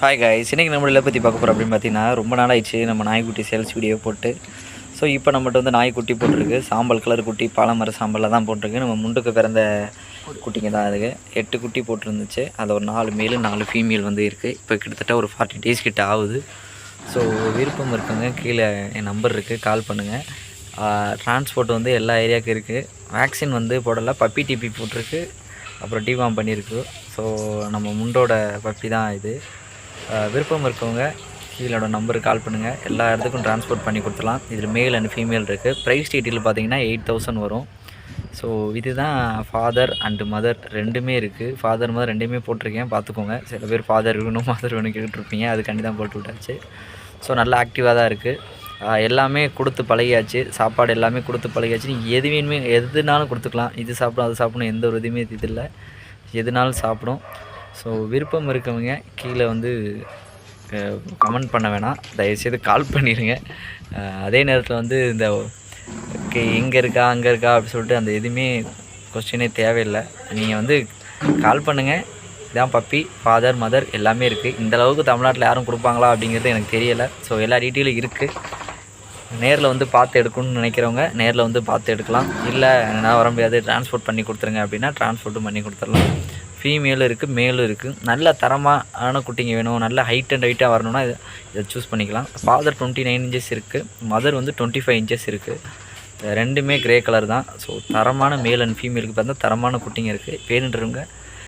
Hi guys இன்றைக்கி நம்ம இதில் பற்றி பார்க்க போகிறோம் அப்படின்னு பார்த்தீங்கன்னா ரொம்ப நாள் ஆயிடுச்சு நம்ம நாய்க்குட்டி சேல்ஸ் வீடியோ போட்டு. ஸோ இப்போ நம்மகிட்ட வந்து நாய்க்குட்டி போட்டிருக்கு. சாம்பல் கலர் குட்டி பாலமர சாம்பலில் தான் போட்டிருக்கு. நம்ம முண்டுக்கு பிறந்த குட்டிங்க தான் அதுக்கு எட்டு குட்டி போட்டிருந்துச்சு. அது ஒரு நாலு மேலு நாலு ஃபீமேல் வந்து இருக்குது இப்போ கிட்டத்தட்ட ஒரு ஃபார்ட்டி டேஸ் கிட்ட ஆகுது. ஸோ விருப்பம் இருக்குங்க. கீழே என் நம்பர் இருக்குது கால் பண்ணுங்கள் டிரான்ஸ்போர்ட் வந்து எல்லா ஏரியாவுக்கும் இருக்குது வேக்சின் வந்து போடலை. பப்பி டிபி போட்டிருக்கு. அப்புறம் டிவாம் பண்ணியிருக்கு. ஸோ நம்ம முண்டோட பப்பி தான் இது. விருப்பம் இருக்கவங்க கீழோட நம்பருக்கு கால் பண்ணுங்கள் எல்லா இடத்துக்கும் ட்ரான்ஸ்போர்ட் பண்ணி கொடுத்துலாம் இதில் மேல் அண்ட் ஃபீமேல் இருக்குது ப்ரைஸ் டீட்டெயில் பார்த்தீங்கன்னா எயிட் தௌசண்ட் வரும். ஸோ இதுதான் ஃபாதர் அண்டு மதர் ரெண்டுமே இருக்குது ஃபாதர் மதர் ரெண்டுமே போட்டிருக்கேன். பார்த்துக்கோங்க சில பேர் ஃபாதர் வேணும் மதர் வேணும் கேட்டுருப்பீங்க. அதுக்காண்டி தான் போட்டு விட்டாச்சு. ஸோ நல்லா ஆக்டிவாக தான் இருக்குது எல்லாமே கொடுத்து பழகியாச்சு. சாப்பாடு எல்லாமே கொடுத்து பழகியாச்சு. நீங்கள் எதுனாலும் கொடுத்துக்கலாம். இது சாப்பிடும் அது சாப்பிடணும். எந்த ஒரு இதுவுமே இது இல்லை. எதுனாலும் சாப்பிடும். ஸோ விருப்பம் இருக்கவங்க கீழே வந்து கமெண்ட் பண்ண வேணாம். தயவுசெய்து கால் பண்ணிடுங்க அதே நேரத்தில் வந்து இந்த ஓகே எங்கே இருக்கா அங்கே இருக்கா? அப்படி சொல்லிட்டு அந்த எதுவுமே கொஸ்டினே தேவையில்லை. நீங்கள் வந்து கால் பண்ணுங்கள் இதான் பப்பி ஃபாதர் மதர் எல்லாமே இருக்குது இந்த அளவுக்கு தமிழ்நாட்டில் யாரும் கொடுப்பாங்களா அப்படிங்கிறது எனக்கு தெரியலை. ஸோ எல்லா டீட்டெயிலும் இருக்குது நேரில் வந்து பார்த்து எடுக்கணும்னு நினைக்கிறவங்க நேரில் வந்து பார்த்து எடுக்கலாம். இல்லை நான் வர முடியாது. டிரான்ஸ்போர்ட் பண்ணி கொடுத்துருங்க அப்படின்னா டிரான்ஸ்போர்ட்டும் பண்ணி கொடுத்துடலாம் ஃபீமேலும் இருக்குது மேலும் இருக்குது நல்ல தரமான குட்டிங்க வேணும். நல்ல ஹைட் அண்ட் ஹைட்டாக வரணும்னா இதை இதை சூஸ் பண்ணிக்கலாம். ஃபாதர் டுவெண்ட்டி நைன் இன்ச்சஸ் இருக்குது மதர் வந்து டுவெண்ட்டி ஃபைவ் இன்ச்சஸ் இருக்குது ரெண்டுமே கிரே கலர் தான். ஸோ தரமான மேல் அண்ட் ஃபீமேலுக்கு பார்த்தா தரமான குட்டிங்க இருக்குது பேருன்றவங்க